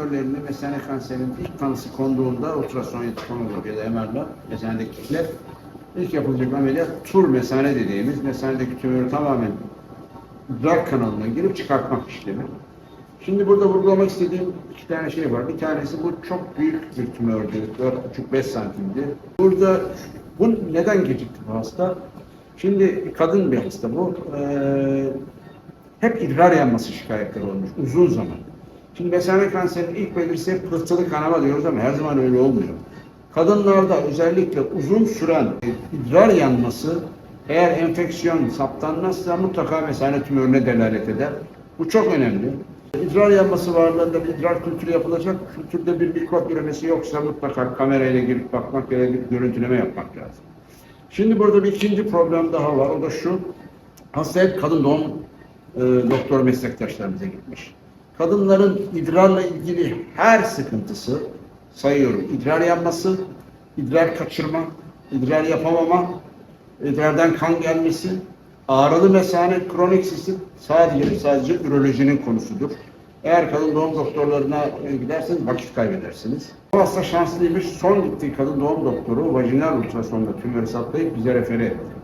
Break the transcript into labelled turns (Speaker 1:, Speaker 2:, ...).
Speaker 1: tümörlerini mesane kanserinin ilk tanısı konduğunda ultrason tomografi ya da MR'la mesanedeki kitler ilk yapılacak ameliyat tur mesane dediğimiz mesanedeki tümörü tamamen idrar kanalına girip çıkartmak işlemi. Şimdi burada vurgulamak istediğim iki tane şey var. Bir tanesi bu çok büyük bir tümördü. 4,5-5 santimdi. Burada bu neden gecikti bu hasta? Şimdi kadın bir hasta bu. Ee, hep idrar yanması şikayetleri olmuş uzun zaman. Şimdi mesane kanserinin ilk belirtisi pıhtılı kanama diyoruz ama her zaman öyle olmuyor. Kadınlarda özellikle uzun süren idrar yanması eğer enfeksiyon saptanmazsa mutlaka mesane tümörüne delalet eder. Bu çok önemli. İdrar yanması varlığında bir idrar kültürü yapılacak. Kültürde bir mikrop üremesi yoksa mutlaka kamerayla girip bakmak ya da bir görüntüleme yapmak lazım. Şimdi burada bir ikinci problem daha var. O da şu. Hasta hep kadın doğum e, doktor meslektaşlarımıza gitmiş. Kadınların idrarla ilgili her sıkıntısı sayıyorum. İdrar yanması, idrar kaçırma, idrar yapamama, idrardan kan gelmesi, ağrılı mesane, kronik sistit sadece sadece ürolojinin konusudur. Eğer kadın doğum doktorlarına e, giderseniz vakit kaybedersiniz. Bu hasta şanslıymış. Son gittiği kadın doğum doktoru vajinal ultrasonda tümörü saptayıp bize refere etti.